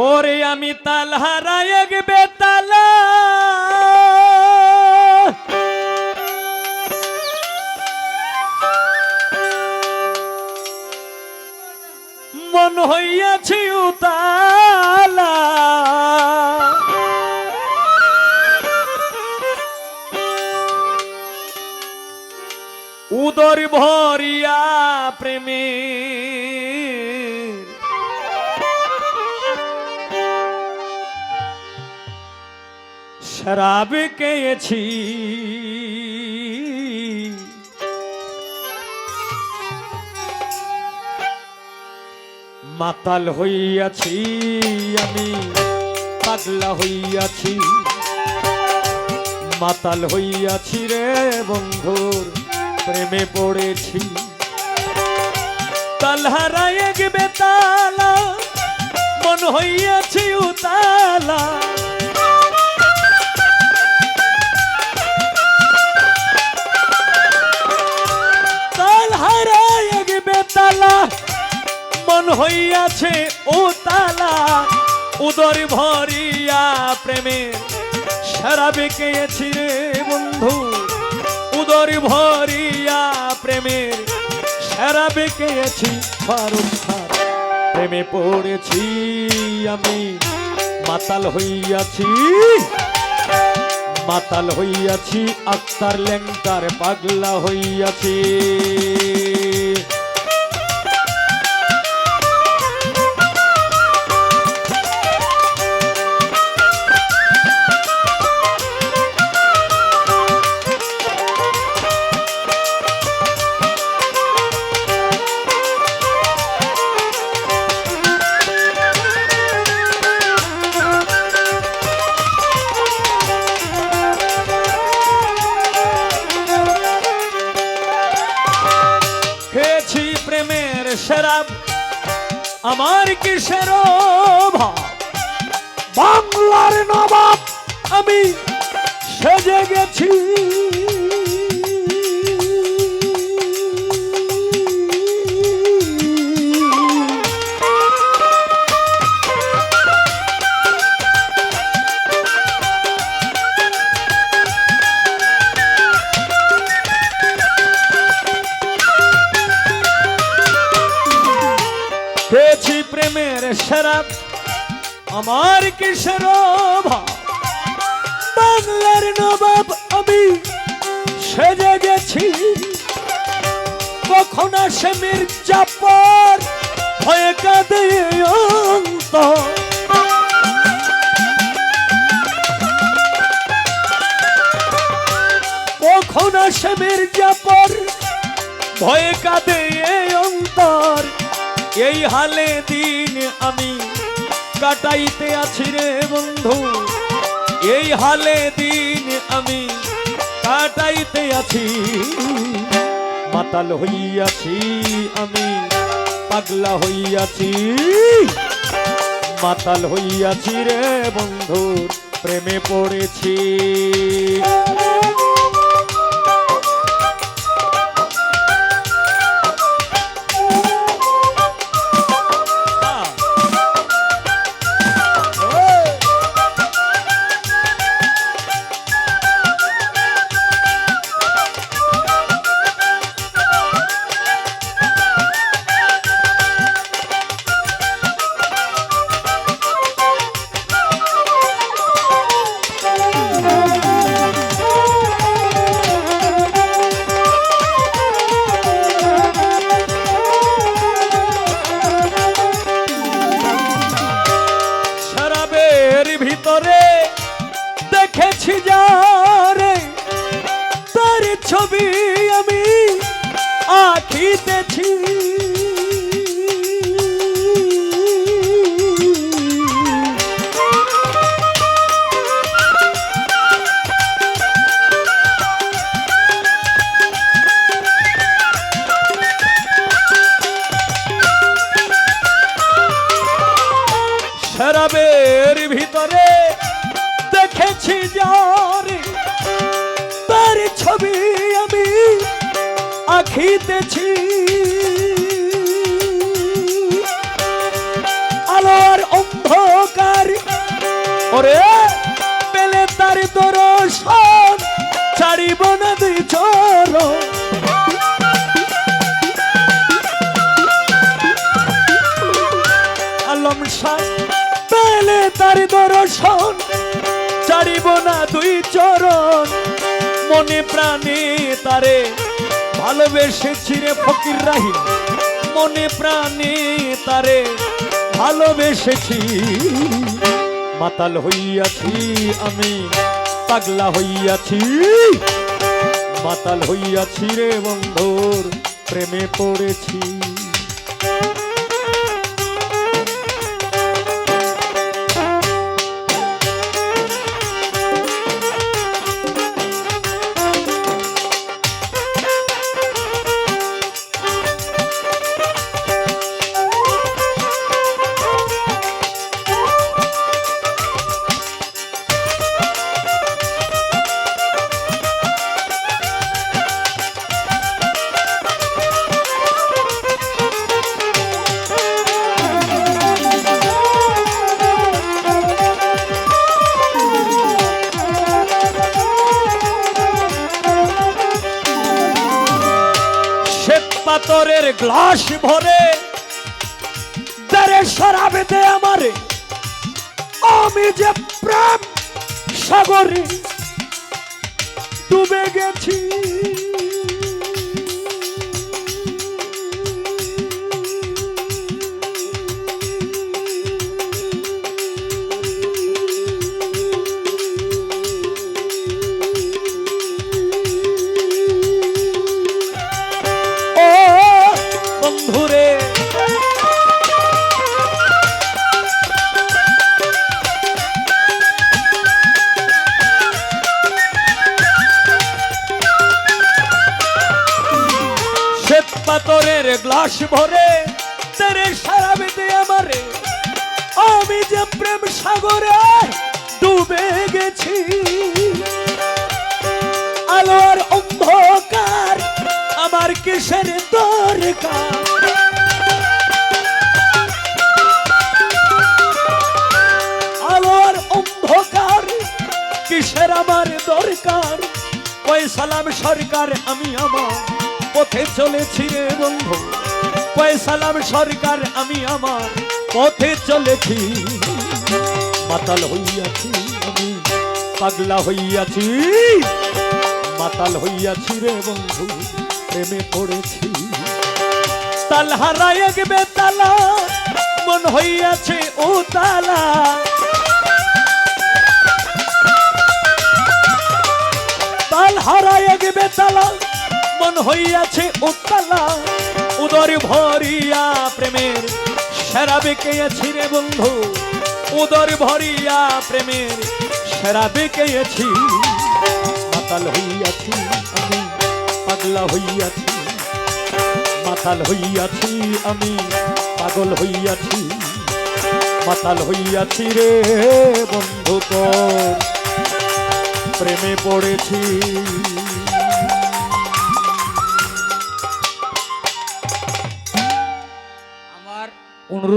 ওরে আমি তালহারা এক বেতালা। মন হইয়াছি উদর ভরিয়া প্রেমে শরাব কেছি মাতাল হইয়াছি আমি, পাগলা হইয়াছি। মাতাল হইয়াছি রে বন্ধুর প্রেমে পড়েছি। তালহারা এক বেতালা, মন হইয়াছি উতালা। মন ও তালা, উদর ভরিয়া প্রেমে। শরাবে কেছি রে বন্ধু, উদর ভরিয়া প্রেমের ফারুক খান, প্রেমে পড়েছি আমি। মাতাল হইয়াছি মাতাল হইয়াছি আক্তার লেংটার পাগলা হইয়াছি। শরাব আমার কিসের বাংলার নবাব আমি সেজে গেছি। শরাব আমার অভাব বাংলার নবাব আমি সেজে গেছি। কখন আসে মির্জাপর হয়ে কাঁদে অন্তর। কখন আসে মির্জাপর ভয়ে কাঁদে এই হালে দিন আমি কাটাইতে আছি রে বন্ধু। এই হালে দিন আমি কাটাইতে আছি। মাতাল হইয়াছি আমি, পাগলা হইয়াছি। মাতাল হইয়াছি রে বন্ধু, প্রেমে পড়েছি। দেখেছি যারে তার ছবি আমি আঁকিতেছি। দেখেছি যারে, তার ছবি আমি আঁকিতেছি। আলোর অন্ধকার, ওরে পেলে তার দর্শন ছাড়িব না দুই চরণ মনে প্রাণে তারে ভালোবেসেছি রে ফকির রাহিম। মনে প্রাণে তারে ভালোবেসেছি। মাতাল হইয়াছি আমি, পাগলা হইয়াছি। মাতাল হইয়াছি রে বন্ধুর প্রেমে পড়েছি। গ্লাস ভরে শরাবে দে আমারে। আমি যে প্রেম সাগরে ডুবে গেছি। গ্লাস ভরে, তেরে সারা বেঁধে আমারে। আমি যে প্রেম সাগরে ডুবে গেছি আলোর অন্ধকার আমার কিসের দরকার? আলোর অন্ধকার কিসের আমার দরকার? পয়সালাম সরকার আমি আমার। পথে চলেছি রে বন্ধু। পয়সালাম সরকার, আমি আমার পথে চলেছি। মাতাল হইয়াছি আমি, পাগলা হইয়াছি। মাতাল হইয়াছি রে বন্ধু, প্রেমে পড়েছি। তাল হারায় গেবে তালা মন হইয়াছে ও তালা তাল হারায় গেবে তালা মন হইয়াছে ও তালা উদর ভরিয়া প্রেমের সেরা বেঁকেছি রে বন্ধু। উদর ভরিয়া প্রেমের সেরা বেঁকেছি। মাতাল হইয়াছি আমি, পাগলা হইয়াছি। মাতাল হইয়াছি আমি, পাগল হইয়াছি। মাতাল হইয়াছি রে বন্ধু তোর। প্রেমে পড়েছি।